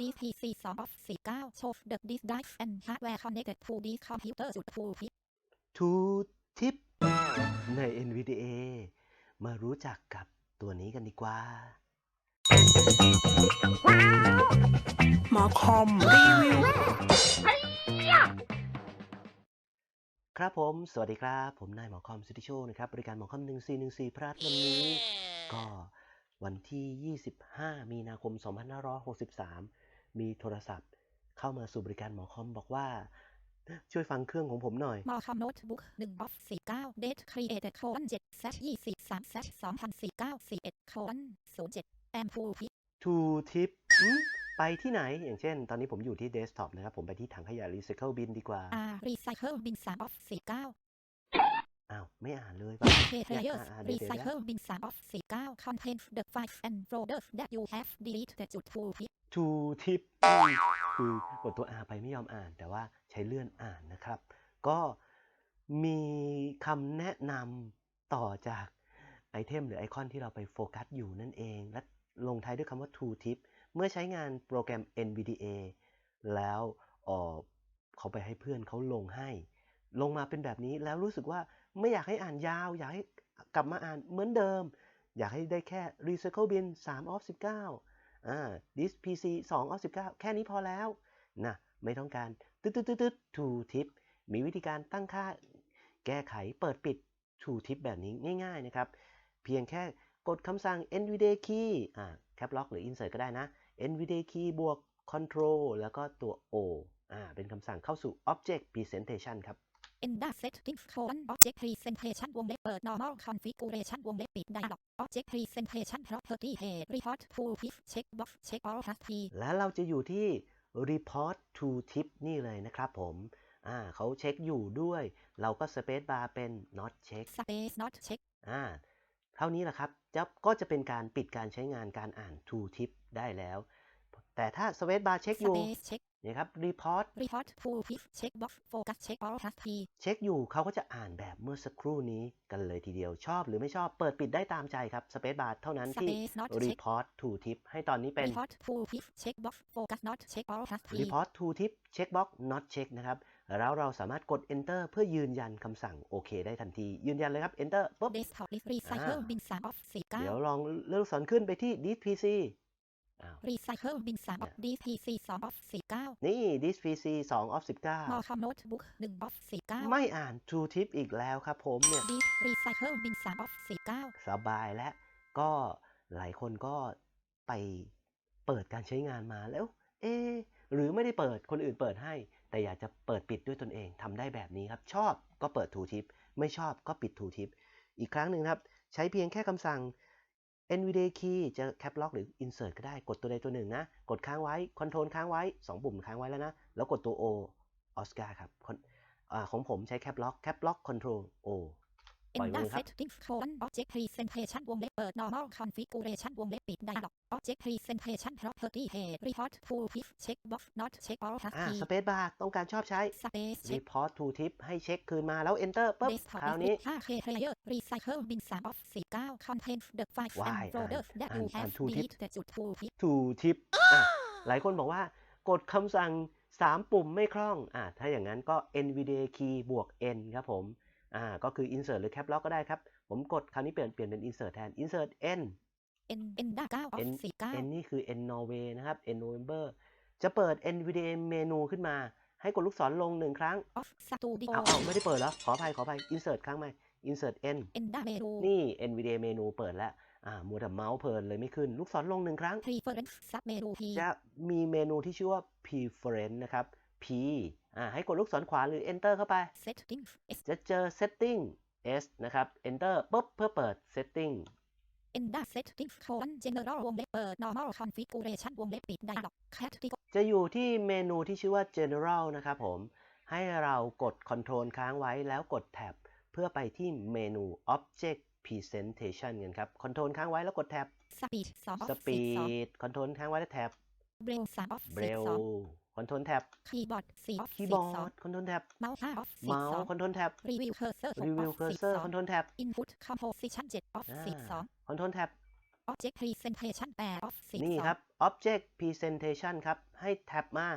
DPC 2 of 49 shows the disk drive and hardware connected to this computer จุด to pip ทูทิปใน NVDA มารู้จักกับตัวนี้กันดีกว่า หมอคอมรีวิว ครับผม สวัสดีครับ ผมนายหมอคอมซิติโชนะครับ บริการหมอคอม 1414 พรัสวันนี้ ก็วันที่ 25 มีนาคม 2563 มีโทรศัพท์ เข้ามาสู่บริการหมอคอมบอกว่า ช่วยฟังเครื่องของผมหน่อย Malcolm Notebook 1 of 49 date created colon 7 z 23 z 2049 41 colon 07 am to pip ทูทิปไปที่ไหน อย่างเช่น ตอนนี้ผมอยู่ที่เดสก์ท็อปนะครับ ผมไปที่ถังขยะรีไซเคิลบินดีกว่า R recycle bin 3 of 49อ้าว ไม่อ่านเลยป่ะ K players อ่าๆเดี๋ยวๆ recycle bin 3 of 49 contains the files and folders that you have deleted จุด to pip ทูทิปคือกดตัว R ไปไม่ยอมอ่าน แต่ว่าใช้เลื่อนอ่านนะครับ ก็มีคำแนะนำต่อจากไอเทมหรือไอคอนที่เราไปโฟกัสอยู่นั่นเอง และลงท้ายด้วยคำว่า to tip เมื่อใช้งานโปรแกรม NVDA แล้วเออเขาไปให้เพื่อนเขาลงให้ ลงมาเป็นแบบนี้แล้วรู้สึกว่าไม่อยากให้อ่านยาว อยากให้กลับมาอ่านเหมือนเดิม อยากให้ได้แค่ recycle bin 3 of 19 อ่า this PC 2 of 19 แค่นี้พอแล้วนะไม่ต้องการตึ๊ดตึ๊ดตึ๊ดตึ๊ด to tip มีวิธีการตั้งค่า แก้ไขเปิดปิด to tip แบบนี้ง่ายๆนะครับ เพียงแค่กดคำสั่ง nvda key อ่า cap lock หรือ insert ก็ได้นะ nvda key บวก control แล้วก็ตัว o อ่าเป็นคำสั่งเข้าสู่ object presentation ครับ Enda settings colon object presentation วงเล็บเปิด normal configuration วงเล็บปิด dialog object presentation property head report to pip checkbox check all has p และเราจะอยู่ที่ report to tip นี่เลยนะครับผมอ่าเขาเช็คอยู่ด้วย เราก็ space bar เป็น not check space not check อ่าเท่านี้แหละครับจะก็จะเป็นการปิดการใช้งานการอ่าน to tip ได้แล้ว แต่ถ้า space bar เช็คอยู่ space check นะครับ report report to pip checkbox focus check all has p เช็คอยู่เขาก็จะอ่านแบบเมื่อสักครู่นี้กันเลยทีเดียวชอบหรือไม่ชอบเปิดปิดได้ตามใจครับ space bar เท่านั้นที่ space not check report to tip ให้ตอนนี้เป็น report to pip checkbox focus not check all has p report to tip checkbox not check นะครับแล้วเราสามารถกด enter เพื่อยืนยันคำสั่งโอเคได้ทันที ยืนยันเลยครับ enter ปุ๊บ desktop list recycle bin 3 of เดี๋ยว49ลองเลื่อนลูกศรขึ้นไปที่ this PC อ้าว recycle bin 3 of dpc 2 of 49 นี่ this PC 2 of 19 Malcolm notebook 1 of 49 ไม่อ่าน to tip อีกแล้วครับผมเนี่ยดิสรีไซเคิลบิน3 of 49 สบายแล้ว ก็หลายคนก็ไปเปิดการใช้งานมาแล้ว เอะหรือไม่ได้เปิดคนอื่นเปิดให้ แต่อยากจะเปิดปิดด้วยตนเองทำได้แบบนี้ครับ ชอบก็เปิด to tip ไม่ชอบก็ปิด to tip อีกครั้งหนึ่งนะครับ ใช้เพียงแค่คำสั่ง NVDA key จะ cap lock หรือ insert ก็ได้กดตัวใดตัวหนึ่งนะ กดค้างไว้ control ค้างไว้ 2 ปุ่มค้างไว้แล้วนะ แล้วกดตัว O Oscar ครับอของผมใช้ cap lock cap lock control O ปล่อย Enda มือครับ settings colon object presentation วงเล็บเปิด normal configuration วงเล็บปิด dialog object presentation property head report to pip checkbox not check all has อ่า p space bar ต้องการชอบใช้ space check report to tip ให้เช็คคืนมาแล้ว enter ปุ๊บ desktop คราวนี้ list 5k player recycle bin 3 of 49 contains the files ว้าย and folders that อ่าน you อ่าน have to tip deleted จุด to pip to tip อะหลายคนบอกว่ากดคำสั่ง 3 ปุ่มไม่คล่องอะถ้าอย่างนั้นก็ nvda key บวก n ครับผม อ่าก็คือ insert หรือ cap lock ก็ได้ครับ ผมกดคราวนี้เปลี่ยนเปลี่ยนเป็น insert แทน insert n N Enda 9 of n 49 n นี่คือ n Norway นะครับ n November จะเปิด nvda เมนูขึ้นมา ให้กดลูกศรลงหนึ่งครั้ง of studio เอาเอาไม่ได้เปิดแล้ว ขออภัยขออภัย insert ครั้งใหม่ insert n Enda menu นี่ NVDA เมนูเปิดแล้วอ่ามัวแต่เมาส์เพลินเลยไม่ขึ้น ลูกศรลงหนึ่งครั้ง preference sub menu P จะมีเมนูที่ชื่อว่า preference นะครับ P อ่าให้กดลูกศรขวาหรือ enter เข้าไป settings S จะเจอ setting S นะครับ enter ปุ๊บเพื่อเปิด setting Enda settings colon general วงเล็บเปิด normal configuration วงเล็บปิด dialog category จะอยู่ที่เมนูที่ชื่อว่า general นะครับผม ให้เรากด control ค้างไว้แล้วกดแท็บเพื่อไปที่เมนู object presentation กันครับ control ค้างไว้แล้วกดแท็บ speed 2 of 12 speed control ค้างไว้แล้วแท็บ braille 3 of braille 12 control แท็บ keyboard 4 of คีย์บอร์ด control แท็บ12 mouse 5 of เมาส์12 control tab review cursor 6 review of cursor 12 control tab input composition 7 of อ่า12 control tab object presentation 8 of นี่12ครับ Object Presentation ครับ ให้แท็บมา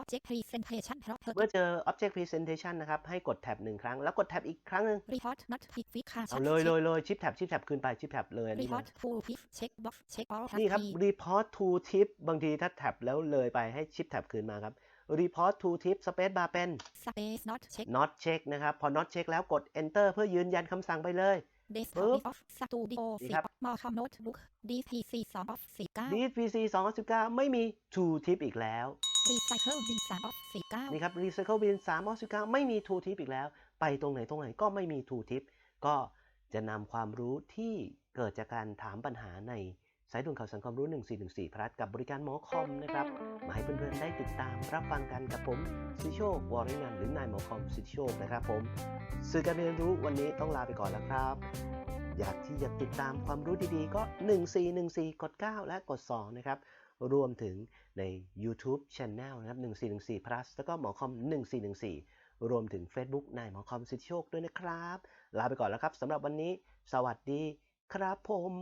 Object Presentation เมื่อ Property เจอ Object Presentation นะครับ ให้กดแท็บหนึ่งครั้ง แล้วกดแท็บอีกครั้งหนึ่ง Report Notification เอาเลยเลยเลยชิปแท็บชิปแท็บคืนไปชิปแท็บเลยอันนี้มา Report to Pif Checkbox Check All นี่ครับ Plus report to tip บางทีถ้าแท็บแล้วเลยไปให้ชิปแท็บคืนมาครับ report to tip space bar เป็น Space Not Check not check นะครับ พอ not check แล้วกด enter เพื่อยืนยันคำสั่งไปเลย Desktop of Studio นี่ครับ10 More Notebook DPC 2 of 19 d pc 2019ไม่มี to tip อีกแล้ว Recycle Bin 3 of 19นี่ครับ recycle bin 3 of 19ไม่มี to tip อีกแล้ว ไปตรงไหนตรงไหนก็ไม่มี to tip ก็จะนำความรู้ที่เกิดจากการถามปัญหาในสายด่วนข่าวสังคมรู้ 1414 พลัดกับบริการหมอคอมนะครับ มาให้เพื่อนๆ ได้ติดตามรับฟังกันกับผมสิโชควรินันหรือนายหมอคอมสิโชคนะครับผม สื่อการเรียนรู้วันนี้ต้องลาไปก่อนแล้วครับ อยากที่จะติดตามความรู้ดีๆ ก็ 1414 กด 9 และกด 2 นะครับ รวมถึงใน YouTube Channel นะครับ 1414 plus แล้วก็หมอคอม 1414 รวมถึง Facebook นายหมอคอมสิทธิโชคด้วยนะครับ ลาไปก่อนแล้วครับสำหรับวันนี้ สวัสดีครับผม